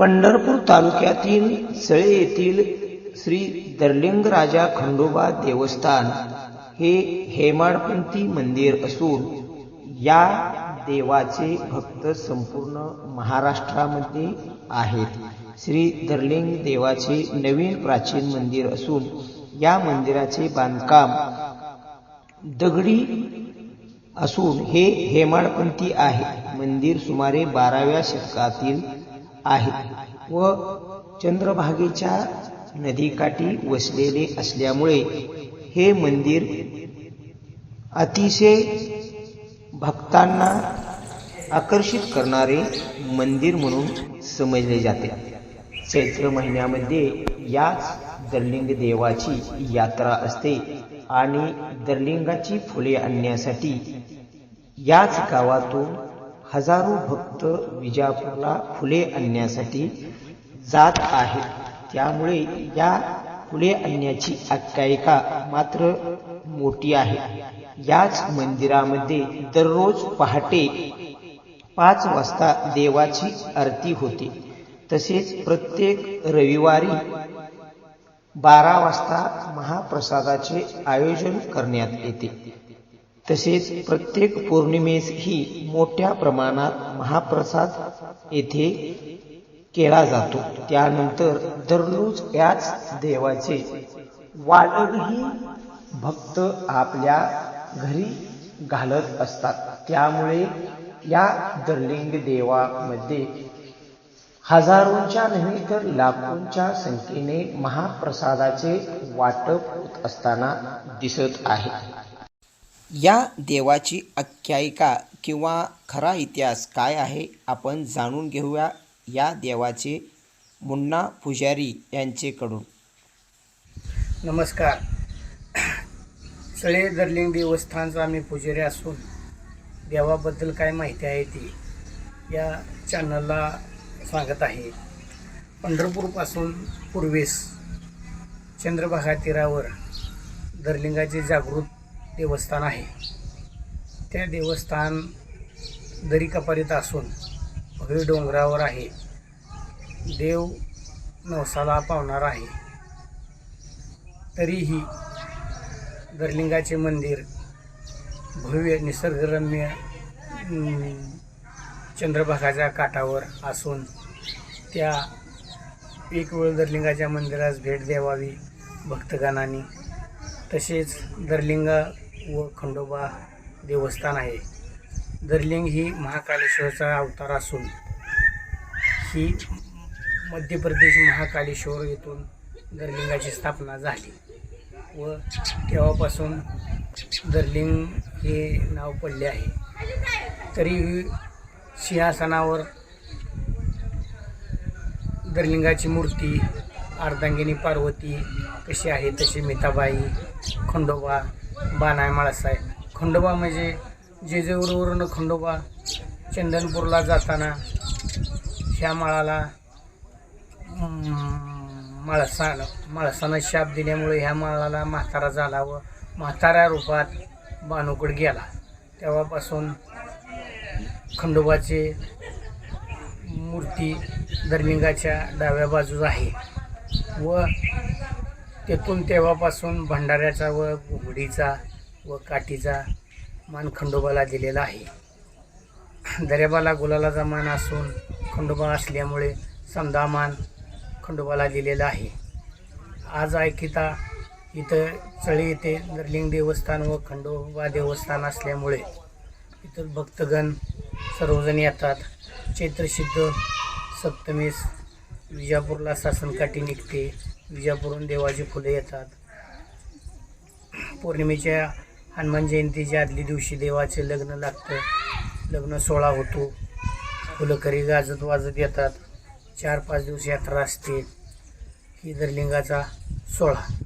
पंढरपूर तालुक्यातील सळे येथील श्री दर्लिंगराजा खंडोबा देवस्थान हे हेमाडपंथी मंदिर असून या देवाचे भक्त संपूर्ण महाराष्ट्रामध्ये आहेत. श्री दर्लिंग देवाचे नवीन प्राचीन मंदिर असून या मंदिराचे बांधकाम दगडी असून हे हेमाडपंथी आहे. मंदिर सुमारे बाराव्या शतकातील आहे व चंद्रभागेच्या नदीकाठी वसलेले असल्यामुळे हे मंदिर अतिशय भक्तांना आकर्षित करणारे मंदिर म्हणून समजले जाते. चैत्र महिन्यामध्ये याच दर्लिंग देवाची यात्रा असते आणि दर्लिंगाची फुले आणण्यासाठी याच गावातून हजारो भक्त विजापूरला फुले आणण्यासाठी जात आहेत. त्यामुळे या फुले आणण्याची आख्यायिका मात्र मोठी आहे. याच मंदिरामध्ये दररोज पहाटे पाच वाजता देवाची आरती होते. तसेच प्रत्येक रविवारी बारा वाजता महाप्रसादाचे आयोजन करण्यात येते. तसेच प्रत्येक पौर्णिमेसही मोठ्या प्रमाणात महाप्रसाद येथे केला जातो. त्यानंतर दररोज याच देवाचे वाडगही भक्त आपल्या घरी घालत असतात. त्यामुळे या दर्लिंग देवामध्ये हजारोंच्या नव्हे तर लाखोंच्या संख्येने महाप्रसादाचे वाटप होत असताना दिसत आहे. या देवाची आख्यायिका किंवा खरा इतिहास काय आहे आपण जाणून घेऊया या देवाचे मुन्ना पुजारी यांचेकडून. नमस्कार. सळे दर्लिंग देवस्थानचा आम्ही पुजारी असून देवाबद्दल काय माहिती आहे ती या चॅनलला सांगत आहे. पंढरपूरपासून पूर्वेस चंद्रभागा तीरावर दर्लिंगाचे जागृत देवस्थान आहे. त्या देवस्थान दरी असून भव्य डोंगरावर आहे. देव नवसाला पावणार आहे. तरीही दरलिंगाचे मंदिर भव्य निसर्गरम्य चंद्रभागाच्या काठावर असून त्या एक वेळ दरलिंगाच्या मंदिरास भेट द्यावावी भक्तगणांनी. तसेच दर्लिंग व खंडोबा देवस्थान आहे. दर्लिंग ही महाकालेश्वरचा अवतार असून ही मध्य प्रदेश महाकालेश्वर येथून दर्लिंगाची स्थापना झाली व तेव्हापासून दर्लिंग हे नाव पडले आहे. तरीही सिंहासनावर दर्लिंगाची मूर्ती अर्धांगिनी पार्वती कशी आहे? तशी मिताबाई खंडोबा बानाय माळासाहेब. खंडोबा म्हणजे जेजेवरवरून खंडोबा चंदनपूरला जाताना ह्या माळाला अं, माळसानं शाप दिल्यामुळे ह्या माळाला म्हातारा झाला व म्हाताऱ्या रूपात बानुकड गेला. तेव्हापासून खंडोबाचे मूर्ती धर्मिंगाच्या डाव्या बाजूस आहे. व तेथून तेव्हापासून भंडाऱ्याचा व घुगडीचा व काठीचा मान खंडोबाला दिलेला आहे. दर्याबाला गुलालाचा मान असून खंडोबा असल्यामुळे समदा मान खंडोबाला दिलेला आहे. आज ऐकिता इथं चळी येथे दर्लिंग देवस्थान व खंडोबा देवस्थान असल्यामुळे इथं भक्तगण सर्वजण येतात. चैत्रसिद्ध सप्तमीस विजापूरला सासनकाठी निघते. विजापूरहून देवाची फुले येतात. पौर्णिमेच्या हनुमान जयंतीच्या आदल्या दिवशी देवाचे लग्न लागतं. लग्न सोहळा होतो. फुलकरी गाजत वाजत येतात. चार पाच दिवस यात्रा असते. ही दरलिंगाचा सोहळा.